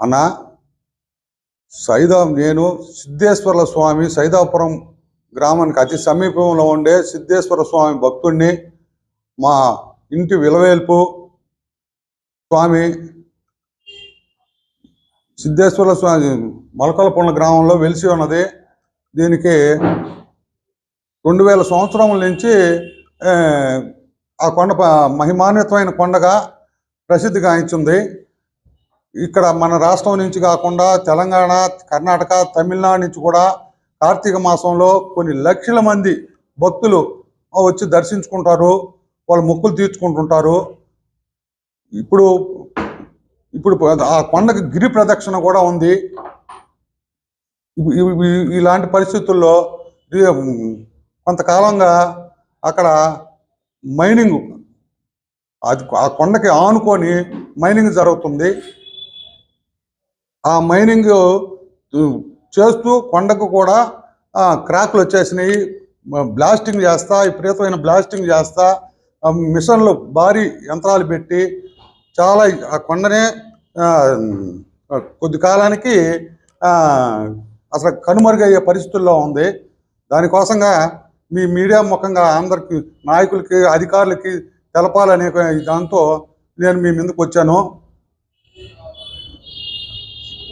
అన్న సైదా నేను సిద్ధేశ్వర స్వామి సైదాపురం గ్రామానికి అతి సమీపంలో ఉండే సిద్ధేశ్వర స్వామి భక్తుడిని మా ఇంటి విలవేల్పు స్వామి సిద్ధేశ్వర స్వామి మొలకలపొండ గ్రామంలో వెలిసి ఉన్నది. దీనికి రెండు వేల సంవత్సరముల నుంచి ఆ, కొండ మహిమాన్వితమైన కొండగా ప్రసిద్ధి గాంచింది ఇక్కడ మన రాష్ట్రం నుంచి కాకుండా తెలంగాణ కర్ణాటక తమిళనాడు నుంచి కూడా కార్తీక మాసంలో కొన్ని లక్షల మంది భక్తులు వచ్చి దర్శించుకుంటారు వాళ్ళ మొక్కులు తీర్చుకుంటుంటారు. ఇప్పుడు ఇప్పుడు ఆ కొండకి గిరి ప్రదక్షిణ కూడా ఉంది. ఇలాంటి పరిస్థితుల్లో కొంతకాలంగా అక్కడ మైనింగ్ అది ఆ కొండకి ఆనుకొని మైనింగ్ జరుగుతుంది. ఆ మైనింగ్ చేస్తూ కొండకు కూడా క్రాక్లు వచ్చేసినాయి. బ్లాస్టింగ్ చేస్తా విపరీతమైన బ్లాస్టింగ్ చేస్తా మిషన్లు భారీ యంత్రాలు పెట్టి చాలా ఆ కొండనే కొద్ది కాలానికి అసలు కనుమరుగయ్యే పరిస్థితుల్లో ఉంది. దానికోసంగా మీ మీడియా ముఖంగా అందరికి నాయకులకి అధికారులకి తెలపాలనే దాంతో నేను మీ ముందుకు వచ్చాను.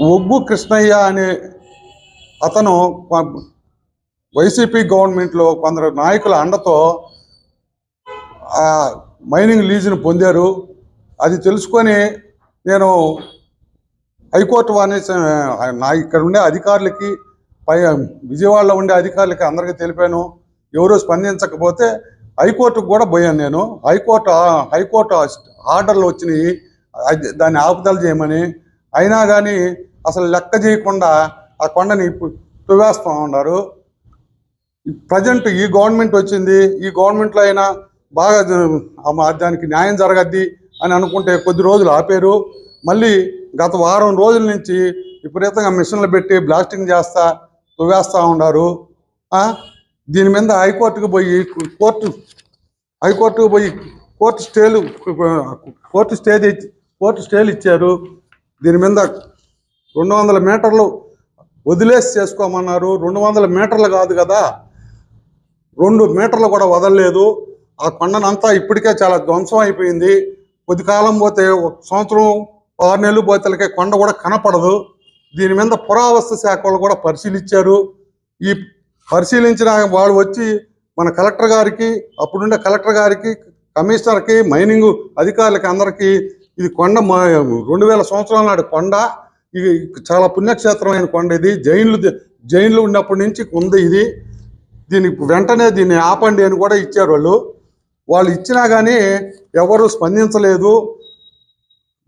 ఒగ్గు కృష్ణయ్య అనే అతను వైసీపీ గవర్నమెంట్లో కొందరు నాయకుల అండతో మైనింగ్ లీజును పొందారు. అది తెలుసుకొని నేను హైకోర్టు వారిని నా ఇక్కడ ఉండే అధికారులకి పై విజయవాడలో ఉండే అధికారులకి అందరికీ తెలిపాను. ఎవరు స్పందించకపోతే హైకోర్టుకు కూడా పోయాను నేను. హైకోర్టు హైకోర్టు ఆర్డర్లు వచ్చినాయి. అది- దాన్ని ఆపుదల చేయమని. అయినా కానీ అసలు లెక్క చేయకుండా ఆ కొండని తువేస్తూ ఉన్నారు. ప్రజెంట్ ఈ గవర్నమెంట్ వచ్చింది ఈ గవర్నమెంట్లో అయినా బాగా దానికి న్యాయం జరగద్ది అని అనుకుంటే కొద్ది రోజులు ఆపారు. మళ్ళీ గత వారం రోజుల నుంచి విపరీతంగా మిషన్లు పెట్టి బ్లాస్టింగ్ చేస్తా తువేస్తూ ఉన్నారు. దీని మీద హైకోర్టుకు పోయి కోర్టు హైకోర్టుకు పోయి కోర్టు స్టేలు కోర్టు స్టే కోర్టు స్టేలు ఇచ్చారు. దీని మీద రెండు వందల మీటర్లు వదిలేసి చేసుకోమన్నారు. రెండు వందల మీటర్లు కాదు కదా. రెండు మీటర్లు కూడా వదలలేదు. ఆ కొండనంతా ఇప్పటికే చాలా ధ్వంసం అయిపోయింది. కొద్ది కాలం పోతే ఒక సంవత్సరం ఆరు నెలలు పోతలకే కొండ కూడా కనపడదు. దీని మీద పురావస్తు శాఖ వాళ్ళు కూడా పరిశీలించారు. ఈ పరిశీలించిన వాళ్ళు వచ్చి మన కలెక్టర్ గారికి అప్పుడుండే కలెక్టర్ గారికి కమిషనర్కి మైనింగ్ అధికారులకి అందరికీ ఇది కొండ మా రెండు వేల సంవత్సరాల నాటి కొండ. ఇది చాలా పుణ్యక్షేత్రమైన కొండ ఇది. జైన్లు జైన్లు ఉన్నప్పటి నుంచి ఉంది ఇది. దీనికి వెంటనే దీన్ని ఆపండి అని కూడా ఇచ్చారు వాళ్ళు. వాళ్ళు ఇచ్చినా కానీ ఎవరు స్పందించలేదు.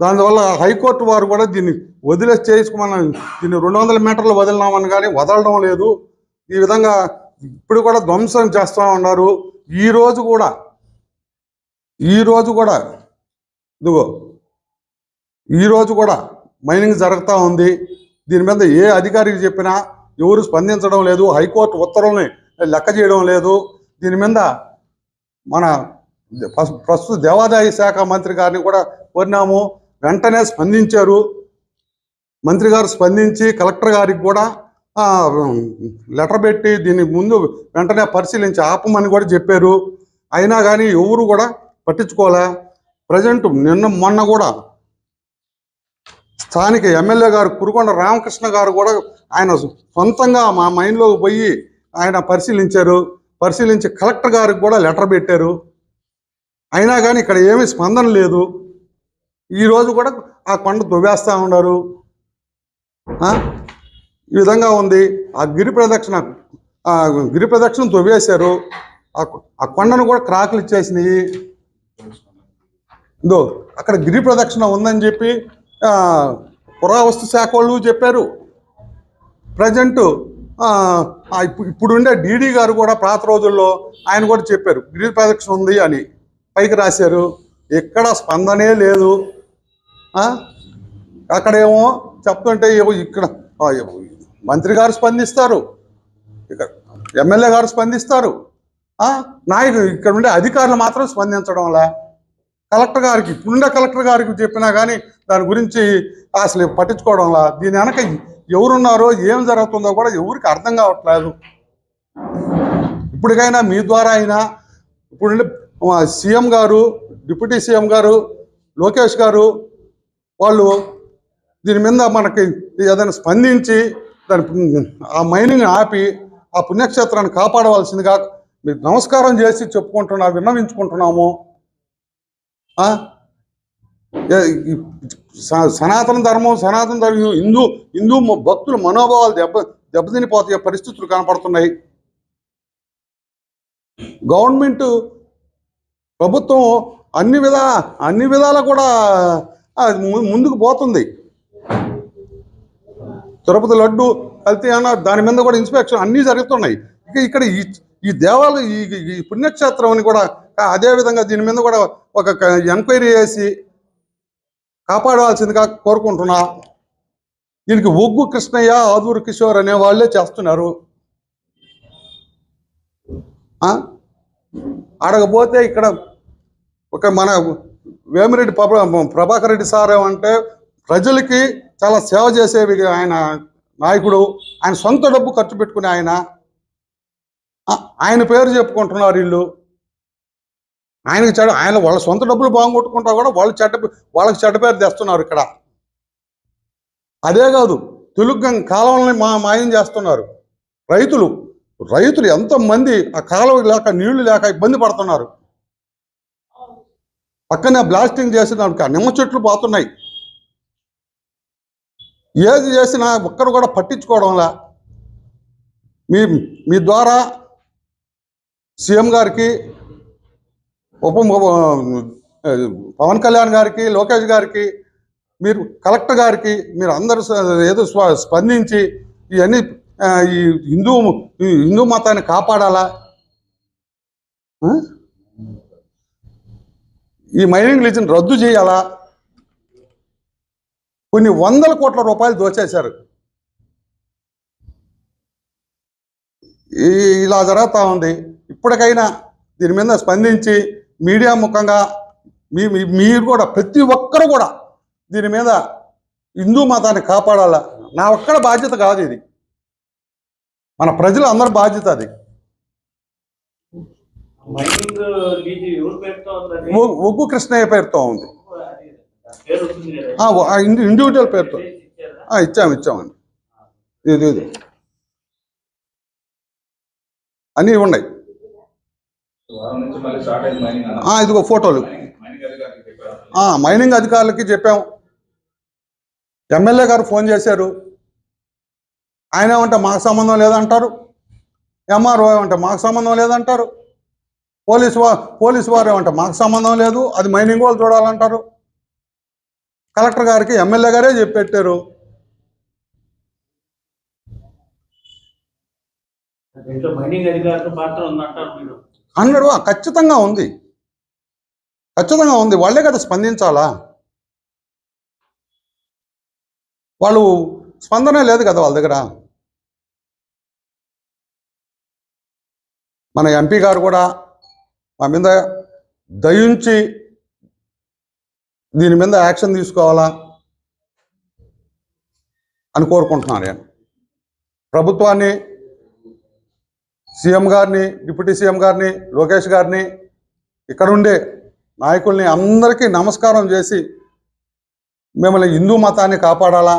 దానివల్ల హైకోర్టు వారు కూడా దీన్ని వదిలేసి చేసుకోమని దీన్ని రెండు వందల మీటర్లు వదిలినామని కానీ వదలడం లేదు. ఈ విధంగా ఇప్పుడు కూడా ధ్వంసం చేస్తూ ఉన్నారు. ఈ రోజు కూడా ఈ రోజు కూడా ఇదిగో ఈ రోజు కూడా మైనింగ్ జరుగుతూ ఉంది. దీని మీద ఏ అధికారికి చెప్పినా ఎవరు స్పందించడం లేదు. హైకోర్టు ఉత్తర్వుల్ని లెక్క చేయడం లేదు. దీని మీద మన ప్రస్తుత దేవాదాయ శాఖ మంత్రి గారిని కూడా కోరినాము. వెంటనే స్పందించారు. మంత్రి గారు స్పందించి కలెక్టర్ గారికి కూడా లెటర్ పెట్టి దీని ముందు వెంటనే పరిశీలించి ఆపమని కూడా చెప్పారు. అయినా కానీ ఎవరు కూడా పట్టించుకోలే. ప్రజెంట్ నిన్న మొన్న కూడా స్థానిక ఎమ్మెల్యే గారు కురుకొండ రామకృష్ణ గారు కూడా ఆయన సొంతంగా మా మైండ్లోకి పోయి ఆయన పరిశీలించారు. పరిశీలించి కలెక్టర్ గారికి కూడా లెటర్ పెట్టారు. అయినా కానీ ఇక్కడ ఏమీ స్పందన లేదు. ఈ రోజు కూడా ఆ కొండ దువ్వేస్తూ ఉన్నారు. ఈ విధంగా ఉంది. ఆ గిరి ప్రదక్షిణ ఆ గిరి ప్రదక్షిణ దువ్వేశారు. ఆ ఆ కొండను కూడా క్రాకులు ఇచ్చేసినాయి. ఇదో అక్కడ గిరి ప్రదక్షిణ ఉందని చెప్పి పురావస్తు శాఖ వాళ్ళు చెప్పారు. ప్రజెంట్ ఇప్పుడుండే డీడీ గారు కూడా పాత రోజుల్లో ఆయన కూడా చెప్పారు గిరి ప్రదక్షిణ ఉంది అని పైకి రాశారు. ఎక్కడ స్పందనే లేదు. అక్కడేమో చెప్తుంటే ఇక్కడ మంత్రి గారు స్పందిస్తారు. ఇక్కడ ఎమ్మెల్యే గారు స్పందిస్తారు. నాయకుడు ఇక్కడ ఉండే అధికారులు మాత్రం స్పందించడంలా కలెక్టర్ గారికి ఇప్పుడుండే కలెక్టర్ గారికి చెప్పినా కానీ దాని గురించి అసలు పట్టించుకోవడంలా? దీని వెనక ఎవరున్నారో ఏం జరుగుతుందో కూడా ఎవరికి అర్థం కావట్లేదు. ఇప్పటికైనా మీ ద్వారా అయినా ఇప్పుడు సీఎం గారు డిప్యూటీ సీఎం గారు లోకేష్ గారు వాళ్ళు దీని మీద మనకి ఏదైనా స్పందించి దాని ఆ మైనింగ్ ఆపి ఆ పుణ్యక్షేత్రాన్ని కాపాడవలసిందిగా మీకు నమస్కారం చేసి చెప్పుకుంటున్నా విన్నవించుకుంటున్నాము. సనాతన ధర్మం సనాతన ధర్మం హిందూ హిందూ భక్తుల మనోభావాలు దెబ్బ దెబ్బతినిపోతాయి పరిస్థితులు కనపడుతున్నాయి. గవర్నమెంట్ ప్రభుత్వం అన్ని విధా అన్ని విధాలా కూడా ముందుకు పోతుంది. తిరుపతి లడ్డు కల్తీ అన్న దాని మీద కూడా ఇన్స్పెక్షన్ అన్నీ జరుగుతున్నాయి. ఇక ఇక్కడ ఈ ఈ దేవాలయం ఈ ఈ పుణ్యక్షేత్రం అని కూడా అదే విధంగా దీని మీద కూడా ఒక ఎంక్వైరీ చేసి కాపాడవలసిందిగా కోరుకుంటున్నా. దీనికి ఒగ్గు కృష్ణయ్య ఆదూరు కిషోర్ అనే వాళ్ళే చేస్తున్నారు. అడగపోతే ఇక్కడ ఒక మన వేమిరెడ్డి ప్రభా ప్రభాకర్ రెడ్డి సార్ ఏమంటే ప్రజలకి చాలా సేవ చేసేవి ఆయన నాయకుడు. ఆయన సొంత డబ్బు ఖర్చు పెట్టుకునే ఆయన. ఆయన పేరు చెప్పుకుంటున్నారు వీళ్ళు ఆయనకి చెడ ఆయన వాళ్ళ సొంత డబ్బులు బాగొట్టుకుంటా కూడా వాళ్ళు చెడ్డ వాళ్ళకి చెడ్డ పేరు తెస్తున్నారు ఇక్కడ. అదే కాదు తెలుగు కాలువలని మా మాయం చేస్తున్నారు. రైతులు రైతులు ఎంతమంది ఆ కాలువ లేక నీళ్ళు లేక ఇబ్బంది పడుతున్నారు. పక్కనే బ్లాస్టింగ్ చేసినాక నిమ్మ చెట్లు పోతున్నాయి. ఏది చేసినా ఒక్కరు కూడా పట్టించుకోవడంలా మీ మీ ద్వారా సీఎం గారికి ఉప పవన్ కళ్యాణ్ గారికి లోకేష్ గారికి మీరు కలెక్టర్ గారికి మీరు అందరూ ఏదో స్పందించి ఇవన్నీ ఈ హిందూ హిందూ మతాన్ని కాపాడాలా? ఈ మైనింగ్ లీజన్ రద్దు చేయాలా? కొన్ని వందల కోట్ల రూపాయలు దోచేశారు. ఇలా జరుగుతూ ఉంది. ఇప్పటికైనా దీని మీద స్పందించి మీడియా ముఖంగా మీ మీరు కూడా ప్రతి ఒక్కరు కూడా దీని మీద హిందూ మతాన్ని కాపాడాలా. నా ఒక్కడ బాధ్యత కాదు ఇది. మన ప్రజలు అందరి బాధ్యత అది. ఒగ్గు కృష్ణయ్య పేరుతో ఉంది. ఇండివిజువల్ పేరుతో. ఇచ్చాము ఇచ్చామండి ఇది ఇది అన్నీ ఉన్నాయి వారం నుంచి మళ్ళీ స్టార్ట్ అయింది మైనింగ్ అన్న ఆ, ఇదిగో ఫోటోలు. మైనింగ్ మైనింగ్ అధికారికి చెప్పారు. ఆ, మైనింగ్ అధికారులకి చెప్పాం. ఎమ్మెల్యే గారు ఫోన్ చేశారు. ఆయన ఏమంటే మాకు సంబంధం లేదంటారు. ఎంఆర్ఓ ఏమంటే మాకు సంబంధం లేదంటారు. పోలీసు వా పోలీసు వారు ఏమంటే మాకు సంబంధం లేదు అది మైనింగ్ వాళ్ళు చూడాలంటారు. కలెక్టర్ గారికి ఎమ్మెల్యే గారే చెప్పెట్టారు. దీంట్లో మైనింగ్ అధికారుల పాత్ర ఉందంటారు మీరు? అన్నాడు ఖచ్చితంగా ఉంది. ఖచ్చితంగా ఉంది. వాళ్ళే కదా స్పందించాలా? వాళ్ళు స్పందనే లేదు కదా వాళ్ళ దగ్గర? మన ఎంపీ గారు కూడా మా మీద దయించి దీని మీద యాక్షన్ తీసుకోవాలా అని కోరుకుంటున్నాను నేను ప్రభుత్వాన్ని సీఎం గారిని డిప్యూటీ సీఎం గారిని లోకేష్ గారిని ఇక్కడ ఉండే నాయకుల్ని అందరికీ నమస్కారం చేసి మిమ్మల్ని హిందూ మతాన్ని కాపాడాలా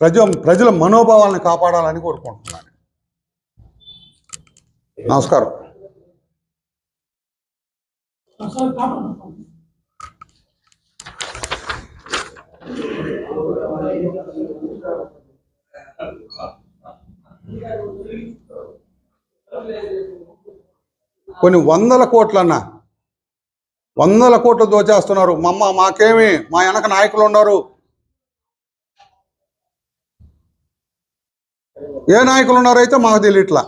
ప్రజ ప్రజల మనోభావాలను కాపాడాలని కోరుకుంటున్నాను. నమస్కారం. కొన్ని వందల కోట్లన్నా. వందల కోట్లు దోచేస్తున్నారు. మమ్మ మాకేమి? మా వెనక నాయకులు ఉన్నారు. ఏ నాయకులు ఉన్నారో అయితే మాకు తెలియట్లా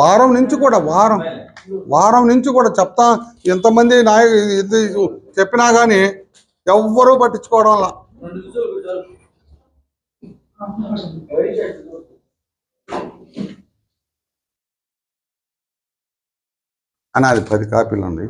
వారం నుంచి కూడా వారం. వారం నుంచి కూడా చెప్తా ఎంతమంది నాయ ఇది చెప్పినా కానీ ఎవ్వరూ పట్టించుకోవడం అని అది పది కాపీలు ఉన్నాయి.